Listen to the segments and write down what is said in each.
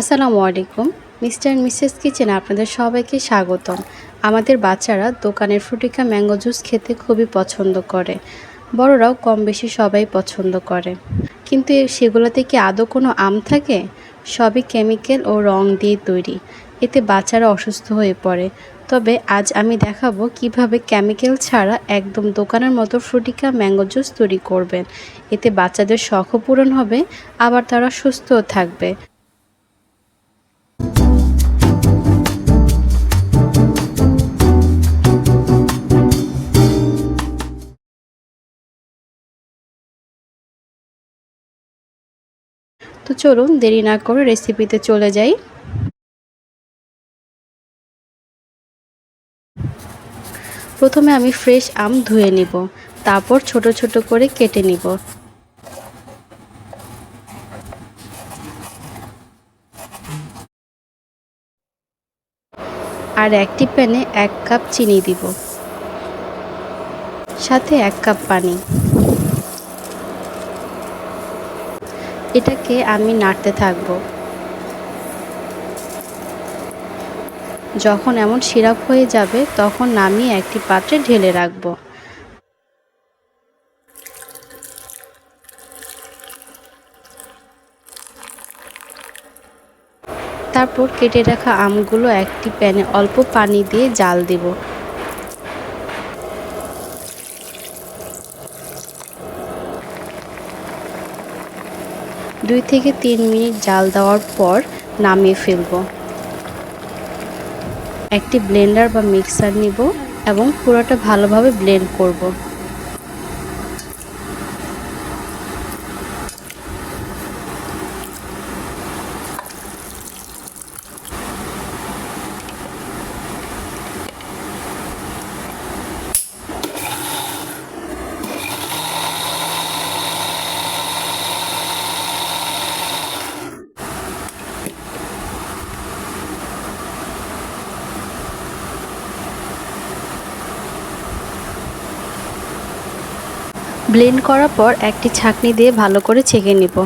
আসসালামু আলাইকুম। Mister and Mrs kitchen আপনাদের সবাইকে স্বাগতম। আমাদের বাচ্চারা দোকানের ফ্রুটিকা ম্যাঙ্গো জুস খেতে খুবই পছন্দ করে। বড়রাও কম বেশি সবাই পছন্দ করে। কিন্তু সেগুলোতে কি আদৌ কোনো আম থাকে? সবই কেমিক্যাল ও রং দিয়ে তৈরি। এতে বাচ্চারা অসুস্থ হয়ে পড়ে। তবে আজ আমি দেখাবো কীভাবে কেমিক্যাল ছাড়া একদম দোকানের মতো ফ্রুটিকা ম্যাঙ্গো জুস তৈরি করবেন। এতে বাচ্চাদের শখও পূরণ হবে, আবার তারা সুস্থও থাকবে। তো চলুন দেরি না করে রেসিপিতে চলে যাই। প্রথমে আমি ফ্রেশ আম ধুয়ে নিব, তারপর ছোট ছোট করে কেটে নিব। আর একটি প্যানে এক কাপ চিনি দিব, সাথে এক কাপ পানি। এটাকে আমি নাড়তে থাকব। যখন এমন সিরাপ হয়ে যাবে, তখন নামিয়ে একটি পাত্রে ঢেলে রাখব। তারপর কেটে রাখা আমগুলো একটি প্যানে অল্প পানি দিয়ে জাল দিব। দুই থেকে তিন মিনিট জাল দেওয়ার পর নামিয়ে ফেলব। একটি ব্লেন্ডার বা মিক্সার নিব এবং পুরোটা ভালোভাবে ব্লেন্ড করব। ব্লেন্ড করার পর একটি ছাঁকনি দিয়ে ভালো করে ছেঁকে নিব।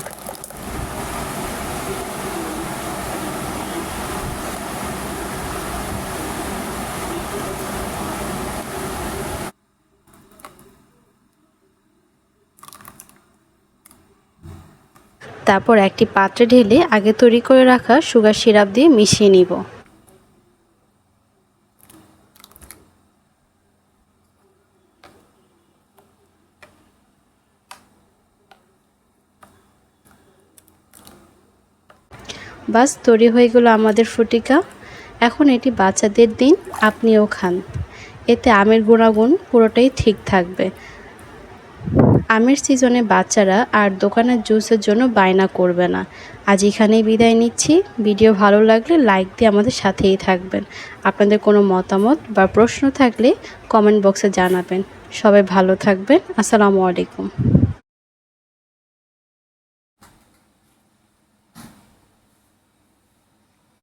তারপর একটি পাত্রে ঢেলে আগে তৈরি করে রাখা সুগার সিরাপ দিয়ে মিশিয়ে নিব। বাস, তৈরি হয়ে গেল আমাদের ফুটিকা। এখন এটি বাচ্চাদের দিন, আপনিও খান। এতে আমের গুণাগুণ পুরোটাই ঠিক থাকবে। আমের সিজনে বাচ্চারা আর দোকানের জুসের জন্য বায়না করবে না। আজ এখানেই বিদায় নিচ্ছি। ভিডিও ভালো লাগলে লাইক দিয়ে আমাদের সাথেই থাকবেন। আপনাদের কোনো মতামত বা প্রশ্ন থাকলে কমেন্ট বক্সে জানাবেন। সবাই ভালো থাকবেন। আসসালামু আলাইকুম।